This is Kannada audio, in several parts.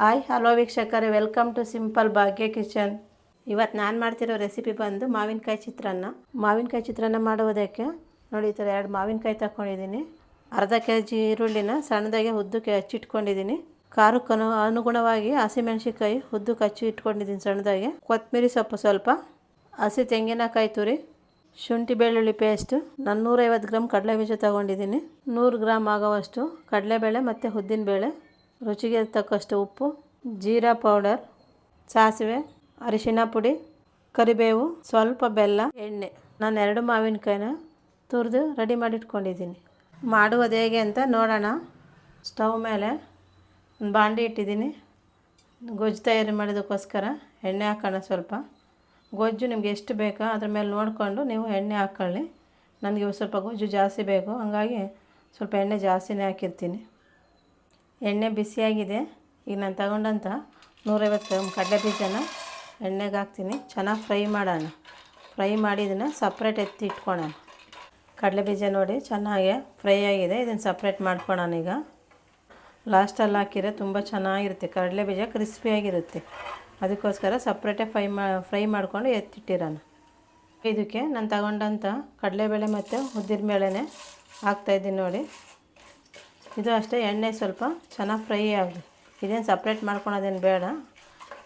ಹಾಯ್, ಹಲೋ ವೀಕ್ಷಕರೇ, welcome to simple Bhagya kitchen. ಇವತ್ತು ನಾನು ಮಾಡ್ತಿರೋ ರೆಸಿಪಿ ಬಂದು ಮಾವಿನಕಾಯಿ ಚಿತ್ರಾನ್ನ. ಮಾವಿನಕಾಯಿ ಚಿತ್ರಾನ್ನ ಮಾಡುವುದಕ್ಕೆ ನೋಡಿ, ಈ ಥರ ಎರಡು ಮಾವಿನಕಾಯಿ ತಗೊಂಡಿದ್ದೀನಿ ಅರ್ಧ ಕೆ ಜಿ ಈರುಳ್ಳಿನ ಸಣ್ಣದಾಗಿ ಉದ್ದಕ್ಕೆ ಹಚ್ಚಿಟ್ಕೊಂಡಿದ್ದೀನಿ. ಖಾರಕ್ಕೆ ಅನು ಅನುಗುಣವಾಗಿ ಹಸಿಮೆಣ್ಸಿನ್ಕಾಯಿ ಉದ್ದಕ್ಕೆ ಹಚ್ಚಿ ಇಟ್ಕೊಂಡಿದ್ದೀನಿ ಸಣ್ಣದಾಗಿ. ಕೊತ್ತಂಬರಿ ಸೊಪ್ಪು ಸ್ವಲ್ಪ, ಹಸಿ ತೆಂಗಿನಕಾಯಿ ತುರಿ, ಶುಂಠಿ ಬೆಳ್ಳುಳ್ಳಿ ಪೇಸ್ಟು ನಾನು ನೂರೈವತ್ತು ಗ್ರಾಮ್ ಕಡಲೆಬೀಜ ತೊಗೊಂಡಿದ್ದೀನಿ. ನೂರು ಗ್ರಾಮ್ ಆಗೋವಷ್ಟು ಕಡಲೆಬೇಳೆ ಮತ್ತು ಉದ್ದಿನಬೇಳೆ ರುಚಿಗೆ ತಕ್ಕಷ್ಟು ಉಪ್ಪು, ಜೀರಾ ಪೌಡರ್, ಸಾಸಿವೆ, ಅರಿಶಿನ ಪುಡಿ, ಕರಿಬೇವು, ಸ್ವಲ್ಪ ಬೆಲ್ಲ, ಎಣ್ಣೆ. ನಾನು ಎರಡು ಮಾವಿನಕಾಯಿನ ತುರಿದು ರೆಡಿ ಮಾಡಿಟ್ಕೊಂಡಿದ್ದೀನಿ. ಮಾಡುವುದು ಹೇಗೆ ಅಂತ ನೋಡೋಣ. ಸ್ಟವ್ ಮೇಲೆ ಒಂದು ಬಾಂಡಿ ಇಟ್ಟಿದ್ದೀನಿ. ಗೊಜ್ಜು ತಯಾರಿ ಮಾಡೋದಕ್ಕೋಸ್ಕರ ಎಣ್ಣೆ ಹಾಕೋಣ ಸ್ವಲ್ಪ. ಗೊಜ್ಜು ನಿಮ್ಗೆ ಎಷ್ಟು ಬೇಕೋ ಅದ್ರ ಮೇಲೆ ನೋಡಿಕೊಂಡು ನೀವು ಎಣ್ಣೆ ಹಾಕ್ಕೊಳ್ಳಿ ನನಗೆ ಸ್ವಲ್ಪ ಗೊಜ್ಜು ಜಾಸ್ತಿ ಬೇಕು, ಹಂಗಾಗಿ ಸ್ವಲ್ಪ ಎಣ್ಣೆ ಜಾಸ್ತಿನೇ ಹಾಕಿರ್ತೀನಿ. ಎಣ್ಣೆ ಬಿಸಿಯಾಗಿದೆ. ಈಗ ನಾನು ತಗೊಂಡಂಥ ನೂರೈವತ್ತು ಗ್ರಾಮ್ ಕಡಲೆ ಬೀಜನ ಎಣ್ಣೆಗೆ ಹಾಕ್ತೀನಿ. ಚೆನ್ನಾಗಿ ಫ್ರೈ ಮಾಡೋಣ. ಫ್ರೈ ಮಾಡಿ ಇದನ್ನು ಸಪ್ರೇಟ್ ಎತ್ತಿ ಇಟ್ಕೊಳ್ಳೋಣ ಕಡಲೆ ಬೀಜ ನೋಡಿ ಚೆನ್ನಾಗಿ ಫ್ರೈ ಆಗಿದೆ. ಇದನ್ನು ಸಪ್ರೇಟ್ ಮಾಡ್ಕೊಳ್ಳೋಣ ಈಗ. ಲಾಸ್ಟಲ್ಲಿ ಹಾಕಿದರೆ ತುಂಬ ಚೆನ್ನಾಗಿರುತ್ತೆ. ಕಡಲೆ ಬೀಜ ಕ್ರಿಸ್ಪಿಯಾಗಿರುತ್ತೆ ಅದಕ್ಕೋಸ್ಕರ ಸಪ್ರೇಟೇ ಫ್ರೈ ಮಾ ಫ್ರೈ ಮಾಡಿಕೊಂಡು ಎತ್ತಿಟ್ಟಿರೋಣ. ಇದಕ್ಕೆ ನಾನು ತಗೊಂಡಂಥ ಕಡಲೆಬೇಳೆ ಮತ್ತು ಉದ್ದಿನ ಬೇಳೆನೇ ಹಾಕ್ತಾಯಿದ್ದೀನಿ ನೋಡಿ. ಇದು ಅಷ್ಟೇ, ಎಣ್ಣೆ ಸ್ವಲ್ಪ. ಚೆನ್ನಾಗಿ ಫ್ರೈ ಆಗಲಿ. ಇದೇನು ಸಪ್ರೇಟ್ ಮಾಡ್ಕೊಳೋದೇನು ಬೇಡ.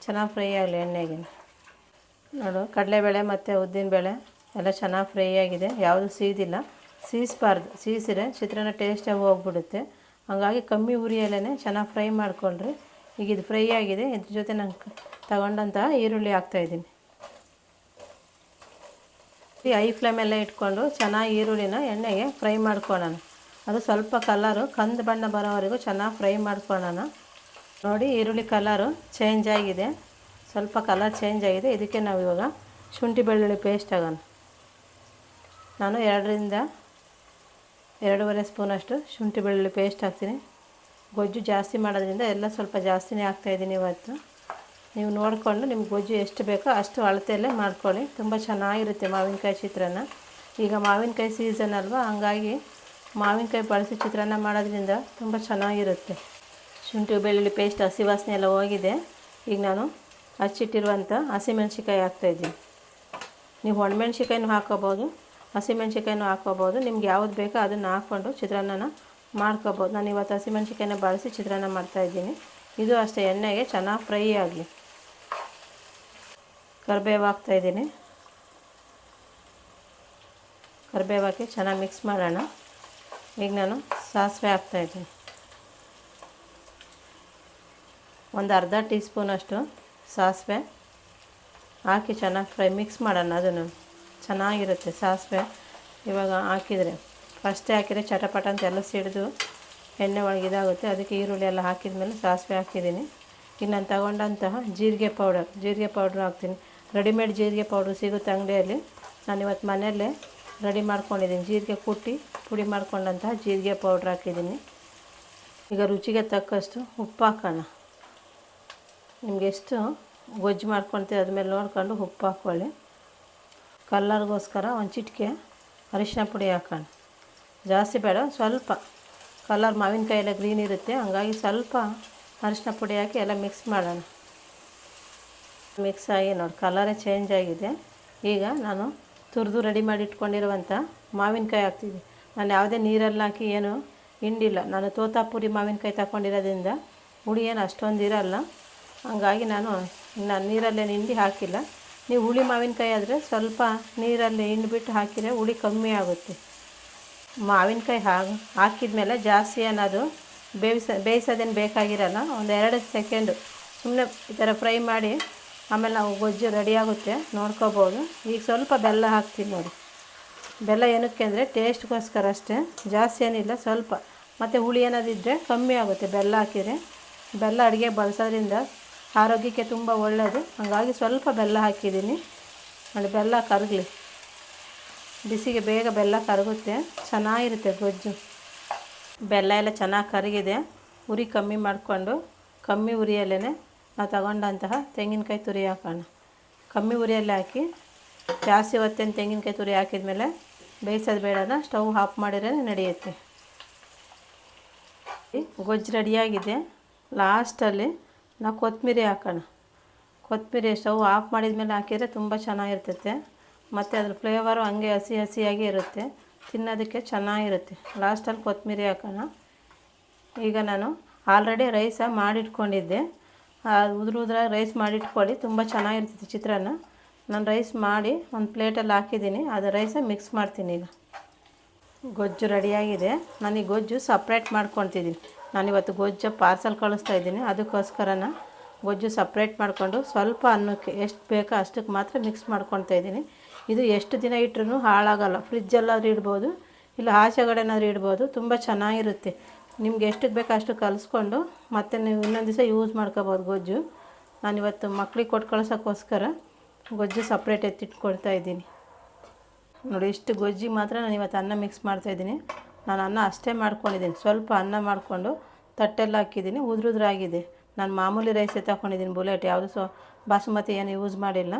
ಚೆನ್ನಾಗಿ ಫ್ರೈ ಆಗಲಿ ಎಣ್ಣೆಗೆ ನೋಡು, ಕಡಲೆಬೇಳೆ ಮತ್ತು ಉದ್ದಿನಬೇಳೆ ಎಲ್ಲ ಚೆನ್ನಾಗಿ ಫ್ರೈ ಆಗಿದೆ. ಯಾವುದು ಸೀದಿಲ್ಲ. ಸೀಸ್ಬಾರ್ದು. ಸೀಸಿದ್ರೆ ಚಿತ್ರಾನ್ನ ಟೇಸ್ಟಾಗಿ ಹೋಗ್ಬಿಡುತ್ತೆ. ಹಾಗಾಗಿ ಕಮ್ಮಿ ಉರಿಯಲ್ಲೇ ಚೆನ್ನಾಗಿ ಫ್ರೈ ಮಾಡ್ಕೊಳ್ರಿ. ಈಗ ಇದು ಫ್ರೈ ಆಗಿದೆ. ಇದ್ರ ಜೊತೆ ನಾನು ತಗೊಂಡಂತಹ ಈರುಳ್ಳಿ ಹಾಕ್ತಾಯಿದ್ದೀನಿ ಈ ಐ ಫ್ಲೇಮೆಲ್ಲ ಇಟ್ಕೊಂಡು ಚೆನ್ನಾಗಿ ಈರುಳ್ಳಿನ ಎಣ್ಣೆಗೆ ಫ್ರೈ ಮಾಡ್ಕೊಳ್ಳೋಣ. ಅದು ಸ್ವಲ್ಪ ಕಲರು ಕಂದು ಬಣ್ಣ ಬರೋವರೆಗೂ ಚೆನ್ನಾಗಿ ಫ್ರೈ ಮಾಡ್ಕೊಳ್ಳೋಣ. ನೋಡಿ ಈರುಳ್ಳಿ ಕಲರು ಚೇಂಜ್ ಆಗಿದೆ. ಸ್ವಲ್ಪ ಕಲರ್ ಚೇಂಜ್ ಆಗಿದೆ. ಇದಕ್ಕೆ ನಾವು ಇವಾಗ ಶುಂಠಿ ಬೆಳ್ಳುಳ್ಳಿ ಪೇಸ್ಟ್ ಆಗೋಣ. ನಾನು ಎರಡರಿಂದ ಎರಡೂವರೆ ಸ್ಪೂನಷ್ಟು ಶುಂಠಿ ಬೆಳ್ಳುಳ್ಳಿ ಪೇಸ್ಟ್ ಹಾಕ್ತೀನಿ. ಗೊಜ್ಜು ಜಾಸ್ತಿ ಮಾಡೋದ್ರಿಂದ ಎಲ್ಲ ಸ್ವಲ್ಪ ಜಾಸ್ತಿನೇ ಹಾಕ್ತಾಯಿದ್ದೀನಿ ಇವತ್ತು. ನೀವು ನೋಡಿಕೊಂಡು ನಿಮ್ಗೆ ಗೊಜ್ಜು ಎಷ್ಟು ಬೇಕೋ ಅಷ್ಟು ಅಳತೆಯಲ್ಲೇ ಮಾಡ್ಕೊಳ್ಳಿ. ತುಂಬ ಚೆನ್ನಾಗಿರುತ್ತೆ ಮಾವಿನಕಾಯಿ ಚಿತ್ರಾನ್ನ. ಈಗ ಮಾವಿನಕಾಯಿ ಸೀಸನ್ ಅಲ್ವಾ, ಹಂಗಾಗಿ ಮಾವಿನಕಾಯಿ ಬಳಸಿ ಚಿತ್ರಾನ್ನ ಮಾಡೋದ್ರಿಂದ ತುಂಬ ಚೆನ್ನಾಗಿರುತ್ತೆ. ಶುಂಠಿ, ಬೆಳ್ಳುಳ್ಳಿ ಪೇಸ್ಟ್, ಹಸಿ ವಾಸನೆ ಎಲ್ಲ ಹೋಗಿದೆ. ಈಗ ನಾನು ಹಚ್ಚಿಟ್ಟಿರುವಂಥ ಹಸಿಮೆಣ್ಸಿಕಾಯಿ ಹಾಕ್ತಾಯಿದ್ದೀನಿ ನೀವು ಒಣಮೆಣ್ಸಿಕಾಯಿನೂ ಹಾಕೋಬೋದು ಹಸಿಮೆಣ್ಸಿಕಾಯಿನೂ ಹಾಕೋಬೋದು. ನಿಮ್ಗೆ ಯಾವ್ದು ಬೇಕೋ ಅದನ್ನು ಹಾಕ್ಕೊಂಡು ಚಿತ್ರಾನ್ನನ ಮಾಡ್ಕೋಬೋದು. ನಾನು ಇವತ್ತು ಹಸಿಮೆಣ್ಸಿಕಾಯಿನ ಬಳಸಿ ಚಿತ್ರಾನ್ನ ಮಾಡ್ತಾಯಿದ್ದೀನಿ ಇದು ಅಷ್ಟೇ, ಎಣ್ಣೆಗೆ ಚೆನ್ನಾಗಿ ಫ್ರೈ ಆಗಲಿ. ಕರಿಬೇವು ಹಾಕ್ತಾಯಿದ್ದೀನಿ ಕರಿಬೇವು ಹಾಕಿ ಚೆನ್ನಾಗಿ ಮಿಕ್ಸ್ ಮಾಡೋಣ. ಈಗ ನಾನು ಸಾಸಿವೆ ಹಾಕ್ತಾಯಿದ್ದೀನಿ ಒಂದು ಅರ್ಧ ಟೀ ಸ್ಪೂನಷ್ಟು ಸಾಸಿವೆ ಹಾಕಿ ಚೆನ್ನಾಗಿ ಫ್ರೈ, ಮಿಕ್ಸ್ ಮಾಡೋಣ ಅದನ್ನು. ಚೆನ್ನಾಗಿರುತ್ತೆ ಸಾಸಿವೆ ಇವಾಗ ಹಾಕಿದರೆ. ಫಸ್ಟೇ ಹಾಕಿದರೆ ಚಟಪಟ ಅಂತ ಎಲ್ಲ ಸಿಡಿದು ಎಣ್ಣೆ ಒಳಗೆ ಇದಾಗುತ್ತೆ. ಅದಕ್ಕೆ ಈರುಳ್ಳಿ ಎಲ್ಲ ಹಾಕಿದ ಮೇಲೆ ಸಾಸಿವೆ ಹಾಕಿದ್ದೀನಿ. ಇನ್ನು ನಾನು ತಗೊಂಡಂತಹ ಜೀರಿಗೆ ಪೌಡರ್, ಜೀರಿಗೆ ಪೌಡ್ರ್ ಹಾಕ್ತೀನಿ. ರೆಡಿಮೇಡ್ ಜೀರಿಗೆ ಪೌಡ್ರ್ ಸಿಗುತ್ತೆ ಅಂಗಡಿಯಲ್ಲಿ. ನಾನು ಇವತ್ತು ಮನೆಯಲ್ಲೇ ರೆಡಿ ಮಾಡ್ಕೊಂಡಿದ್ದೀನಿ. ಜೀರಿಗೆ ಕುಟ್ಟಿ, ಪುಡಿ ಮಾಡ್ಕೊಂಡಂತಹ ಜೀರಿಗೆ ಪೌಡ್ರ್ ಹಾಕಿದ್ದೀನಿ. ಈಗ ರುಚಿಗೆ ತಕ್ಕಷ್ಟು ಉಪ್ಪು ಹಾಕೋಣ. ನಿಮ್ಗೆ ಎಷ್ಟು ಗೊಜ್ಜು ಮಾಡ್ಕೊಳ್ತೀವಿ ಅದ್ಮೇಲೆ ನೋಡ್ಕೊಂಡು ಉಪ್ಪು ಹಾಕ್ಕೊಳ್ಳಿ ಕಲ್ಲರ್ಗೋಸ್ಕರ ಒಂದು ಚಿಟಿಕೆ ಅರಿಶಿನ ಪುಡಿ ಹಾಕೋಣ. ಜಾಸ್ತಿ ಬೇಡ, ಸ್ವಲ್ಪ ಕಲರ್ ಮಾವಿನಕಾಯಿ ಎಲ್ಲ ಗ್ರೀನ್ ಇರುತ್ತೆ. ಹಂಗಾಗಿ ಸ್ವಲ್ಪ ಅರಿಶಿನ ಪುಡಿ ಹಾಕಿ ಎಲ್ಲ ಮಿಕ್ಸ್ ಮಾಡೋಣ. ಮಿಕ್ಸ್ ಆಗಿ ನೋಡಿ ಕಲರೇ ಚೇಂಜ್ ಆಗಿದೆ. ಈಗ ನಾನು ತುರಿದು ರೆಡಿ ಮಾಡಿ ಇಟ್ಕೊಂಡಿರುವಂಥ ಮಾವಿನಕಾಯಿ ಹಾಕ್ತಿದ್ದೆ ನಾನು ಯಾವುದೇ ನೀರಲ್ಲಿ ಹಾಕಿ ಏನು ಹಿಂಡಿಲ್ಲ. ನಾನು ತೋತಾಪುರಿ ಮಾವಿನಕಾಯಿ ತಗೊಂಡಿರೋದ್ರಿಂದ ಹುಳಿ ಏನು ಅಷ್ಟೊಂದು ಇರಲ್ಲ. ಹಂಗಾಗಿ ನಾನು ನಾನು ನೀರಲ್ಲೇ ಹಿಂಡಿ ಹಾಕಿಲ್ಲ. ನೀವು ಹುಳಿ ಮಾವಿನಕಾಯಿ ಆದರೆ ಸ್ವಲ್ಪ ನೀರಲ್ಲಿ ಹಿಂಡ್ಬಿಟ್ಟು ಹಾಕಿದರೆ ಹುಳಿ ಕಮ್ಮಿ ಆಗುತ್ತೆ. ಮಾವಿನಕಾಯಿ ಹಾಕಿ ಹಾಕಿದ ಮೇಲೆ ಜಾಸ್ತಿ ಅನ್ನೋದು ಬೇಯಿಸ ಬೇಯಿಸೋದೇನು ಬೇಕಾಗಿರಲ್ಲ. ಒಂದು ಎರಡು ಸೆಕೆಂಡು ಸುಮ್ಮನೆ ಈ ಥರ ಫ್ರೈ ಮಾಡಿ ಆಮೇಲೆ ನಾವು ಗೊಜ್ಜು ರೆಡಿ ಆಗುತ್ತೆ, ನೋಡ್ಕೋಬೋದು. ಈಗ ಸ್ವಲ್ಪ ಬೆಲ್ಲ ಹಾಕ್ತೀನಿ ನೋಡಿ. ಬೆಲ್ಲ ಏನಕ್ಕೆ ಅಂದರೆ ಟೇಸ್ಟ್ಗೋಸ್ಕರ ಅಷ್ಟೇ, ಜಾಸ್ತಿ ಏನಿಲ್ಲ, ಸ್ವಲ್ಪ. ಮತ್ತು ಹುಳಿ ಏನಾದಿದ್ದರೆ ಕಮ್ಮಿ ಆಗುತ್ತೆ ಬೆಲ್ಲ ಹಾಕಿದರೆ. ಬೆಲ್ಲ ಅಡುಗೆ ಬಳಸೋದ್ರಿಂದ ಆರೋಗ್ಯಕ್ಕೆ ತುಂಬ ಒಳ್ಳೆಯದು ಹಾಗಾಗಿ ಸ್ವಲ್ಪ ಬೆಲ್ಲ ಹಾಕಿದ್ದೀನಿ. ನೋಡಿ, ಬೆಲ್ಲ ಕರಗಲಿ. ಬಿಸಿಗೆ ಬೇಗ ಬೆಲ್ಲ ಕರಗುತ್ತೆ. ಚೆನ್ನಾಗಿರುತ್ತೆ ಗೊಜ್ಜು. ಬೆಲ್ಲ ಎಲ್ಲ ಚೆನ್ನಾಗಿ ಕರಗಿದೆ. ಉರಿ ಕಮ್ಮಿ ಮಾಡಿಕೊಂಡು, ಕಮ್ಮಿ ಉರಿಯಲ್ಲೇ ನಾವು ತಗೊಂಡಂತಹ ತೆಂಗಿನಕಾಯಿ ತುರಿ ಹಾಕೋಣ. ಕಮ್ಮಿ ಉರಿಯಲ್ಲಿ ಹಾಕಿ, ಜಾಸ್ತಿ ಹೊತ್ತೇನು ತೆಂಗಿನಕಾಯಿ ತುರಿ ಹಾಕಿದ್ಮೇಲೆ ಬೇಯಿಸೋದು ಬೇಡನ ಸ್ಟವ್ ಆಫ್ ಮಾಡಿದ್ರೆ ನಡೆಯುತ್ತೆ. ಗೊಜ್ಜು ರೆಡಿಯಾಗಿದೆ ಲಾಸ್ಟಲ್ಲಿ ನಾವು ಕೊತ್ತಂಬರಿ ಹಾಕೋಣ. ಕೊತ್ತಂಬರಿ ಸ್ಟವ್ ಆಫ್ ಮಾಡಿದ ಮೇಲೆ ಹಾಕಿದರೆ ತುಂಬ ಚೆನ್ನಾಗಿರ್ತೈತೆ. ಮತ್ತು ಅದ್ರ ಫ್ಲೇವರು ಹಂಗೆ ಹಸಿ ಹಸಿಯಾಗಿ ಇರುತ್ತೆ. ತಿನ್ನೋದಕ್ಕೆ ಚೆನ್ನಾಗಿರುತ್ತೆ. ಲಾಸ್ಟಲ್ಲಿ ಕೊತ್ತಂಬರಿ ಹಾಕೋಣ. ಈಗ ನಾನು ಆಲ್ರೆಡಿ ರೈಸ ಮಾಡಿಟ್ಕೊಂಡಿದ್ದೆ. ಉದುರು ಉದ್ರಾಗಿ ರೈಸ್ ಮಾಡಿಟ್ಕೊಳ್ಳಿ. ತುಂಬ ಚೆನ್ನಾಗಿರ್ತೈತಿ ಚಿತ್ರಾನ್ನ. ನಾನು ರೈಸ್ ಮಾಡಿ ಒಂದು ಪ್ಲೇಟಲ್ಲಿ ಹಾಕಿದ್ದೀನಿ. ಅದು ರೈಸ ಮಿಕ್ಸ್ ಮಾಡ್ತೀನಿ ಈಗ. ಗೊಜ್ಜು ರೆಡಿಯಾಗಿದೆ ನಾನು ಈ ಗೊಜ್ಜು ಸಪ್ರೇಟ್ ಮಾಡ್ಕೊತಿದ್ದೀನಿ ನಾನಿವತ್ತು ಗೊಜ್ಜು ಪಾರ್ಸಲ್ ಕಳಿಸ್ತಾ ಇದ್ದೀನಿ. ಅದಕ್ಕೋಸ್ಕರನ ಗೊಜ್ಜು ಸಪ್ರೇಟ್ ಮಾಡಿಕೊಂಡು ಸ್ವಲ್ಪ ಅನ್ನಕ್ಕೆ ಎಷ್ಟು ಬೇಕೋ ಅಷ್ಟಕ್ಕೆ ಮಾತ್ರ ಮಿಕ್ಸ್ ಮಾಡ್ಕೊತಾ ಇದ್ದೀನಿ. ಇದು ಎಷ್ಟು ದಿನ ಇಟ್ಟರು ಹಾಳಾಗಲ್ಲ. ಫ್ರಿಜ್ಜಲ್ಲಾದ್ರೂ ಇಡ್ಬೋದು. ಇಲ್ಲ ಆಚೆಗಡೆನಾದರೂ ಇಡ್ಬೋದು. ತುಂಬ ಚೆನ್ನಾಗಿರುತ್ತೆ. ನಿಮ್ಗೆ ಎಷ್ಟಕ್ಕೆ ಬೇಕೋ ಅಷ್ಟು ಕಲಿಸ್ಕೊಂಡು ಮತ್ತೆ ನೀವು ಇನ್ನೊಂದು ದಿವಸ ಯೂಸ್ ಮಾಡ್ಕೋಬೋದು ಗೊಜ್ಜು. ನಾನಿವತ್ತು ಮಕ್ಳಿಗೆ ಕೊಟ್ಟು ಕಳ್ಸೋಕ್ಕೋಸ್ಕರ ಗೊಜ್ಜು ಸಪ್ರೇಟ್ ಎತ್ತಿಟ್ಕೊಳ್ತಾ ಇದ್ದೀನಿ. ನೋಡಿ, ಇಷ್ಟು ಗೊಜ್ಜಿಗೆ ಮಾತ್ರ ನಾನು ಇವತ್ತು ಅನ್ನ ಮಿಕ್ಸ್ ಮಾಡ್ತಾಯಿದ್ದೀನಿ ನಾನು ಅನ್ನ ಅಷ್ಟೇ ಮಾಡ್ಕೊಂಡಿದ್ದೀನಿ. ಸ್ವಲ್ಪ ಅನ್ನ ಮಾಡಿಕೊಂಡು ತಟ್ಟೆಲ್ಲ ಹಾಕಿದ್ದೀನಿ. ಉದುರುದ್ರಾಗಿದೆ ನಾನು ಮಾಮೂಲಿ ರೈಸೇ ತಗೊಂಡಿದ್ದೀನಿ ಬುಲೆಟ್. ಯಾವುದು ಸೊ ಬಾಸುಮತಿ ಏನು ಯೂಸ್ ಮಾಡಿಲ್ಲ.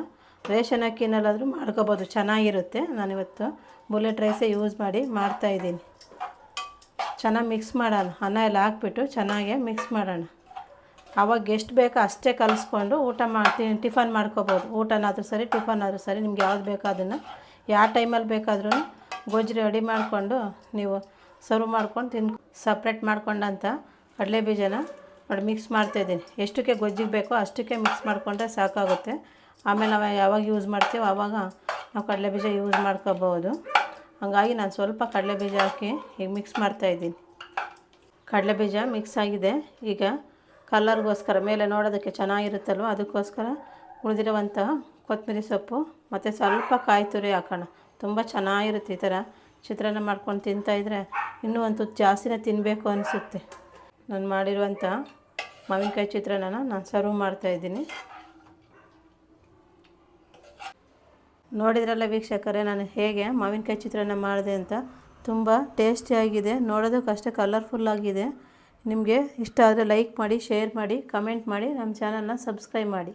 ರೇಷನ್ ಅಕ್ಕಿನಲ್ಲಾದರೂ ಮಾಡ್ಕೋಬೋದು. ಚೆನ್ನಾಗಿರುತ್ತೆ. ನಾನಿವತ್ತು ಬುಲೆಟ್ ರೈಸೇ ಯೂಸ್ ಮಾಡಿ ಮಾಡ್ತಾಯಿದ್ದೀನಿ ಚೆನ್ನಾಗಿ ಮಿಕ್ಸ್ ಮಾಡೋಣ. ಅನ್ನ ಎಲ್ಲ ಹಾಕ್ಬಿಟ್ಟು ಚೆನ್ನಾಗೆ ಮಿಕ್ಸ್ ಮಾಡೋಣ. ಅವಾಗ ಎಷ್ಟು ಬೇಕೋ ಅಷ್ಟೇ ಕಲಿಸ್ಕೊಂಡು ಊಟ ಮಾಡ್ತೀನಿ ಟಿಫನ್ ಮಾಡ್ಕೋಬೋದು. ಊಟನಾದರೂ ಸರಿ ಟಿಫನ್ ಆದರೂ ಸರಿ, ನಿಮ್ಗೆ ಯಾವ್ದು ಬೇಕೋ ಅದನ್ನು. ಯಾವ ಟೈಮಲ್ಲಿ ಬೇಕಾದ್ರೂ ಗೊಜ್ಜು ರೆಡಿ ಮಾಡಿಕೊಂಡು ನೀವು ಸರ್ವ್ ಮಾಡ್ಕೊಂಡು ತಿನ್ ಸಪ್ರೇಟ್ ಮಾಡ್ಕೊಂಡಂತ ಕಡಲೆ ಬೀಜನ ನೋಡಿ ಮಿಕ್ಸ್ ಮಾಡ್ತಾಯಿದ್ದೀನಿ ಎಷ್ಟಕ್ಕೆ ಗೊಜ್ಜಿಗೆ ಬೇಕೋ ಅಷ್ಟಕ್ಕೆ ಮಿಕ್ಸ್ ಮಾಡಿಕೊಂಡ್ರೆ ಸಾಕಾಗುತ್ತೆ. ಆಮೇಲೆ ನಾವು ಯಾವಾಗ ಯೂಸ್ ಮಾಡ್ತೀವೋ ಆವಾಗ ನಾವು ಕಡಲೆ ಬೀಜ ಯೂಸ್ ಮಾಡ್ಕೋಬೋದು. ಹಾಗಾಗಿ ನಾನು ಸ್ವಲ್ಪ ಕಡಲೆ ಬೀಜ ಹಾಕಿ ಈಗ ಮಿಕ್ಸ್ ಮಾಡ್ತಾಯಿದ್ದೀನಿ ಕಡಲೆ ಬೀಜ ಮಿಕ್ಸ್ ಆಗಿದೆ. ಈಗ ಕಲರ್ಗೋಸ್ಕರ ಮೇಲೆ ನೋಡೋದಕ್ಕೆ ಚೆನ್ನಾಗಿರುತ್ತಲ್ವ? ಅದಕ್ಕೋಸ್ಕರ ಉಳಿದಿರುವಂಥ ಕೊತ್ತಂಬರಿ ಸೊಪ್ಪು ಮತ್ತು ಸ್ವಲ್ಪ ಕಾಯಿ ತುರಿ ಹಾಕೋಣ. ತುಂಬ ಚೆನ್ನಾಗಿರುತ್ತೆ ಈ ಥರ ಚಿತ್ರಾನ್ನ ಮಾಡ್ಕೊಂಡು ತಿಂತಾಯಿದ್ರೆ ಇನ್ನೂ ಒಂದು ಜಾಸ್ತಿನೇ ತಿನ್ನಬೇಕು ಅನಿಸುತ್ತೆ. ನಾನು ಮಾಡಿರುವಂಥ ಮಾವಿನಕಾಯಿ ಚಿತ್ರಾನ್ನನ ನಾನು ಸರ್ವ್ ಮಾಡ್ತಾಯಿದ್ದೀನಿ ನೋಡಿದ್ರಲ್ಲ ವೀಕ್ಷಕರೇ, ನಾನು ಹೇಗೆ ಮಾವಿನಕಾಯಿ ಚಿತ್ರಾನ್ನ ಮಾಡಿದೆ ಅಂತ. ತುಂಬ ಟೇಸ್ಟಿಯಾಗಿದೆ ನೋಡೋದಕ್ಕೆ ಅಷ್ಟೇ ಕಲರ್ಫುಲ್ಲಾಗಿದೆ ನಿಮಗೆ ಇಷ್ಟ ಆದರೆ ಲೈಕ್ ಮಾಡಿ ಶೇರ್ ಮಾಡಿ ಕಮೆಂಟ್ ಮಾಡಿ, ನಮ್ಮ ಚಾನಲ್ನ ಸಬ್ಸ್ಕ್ರೈಬ್ ಮಾಡಿ.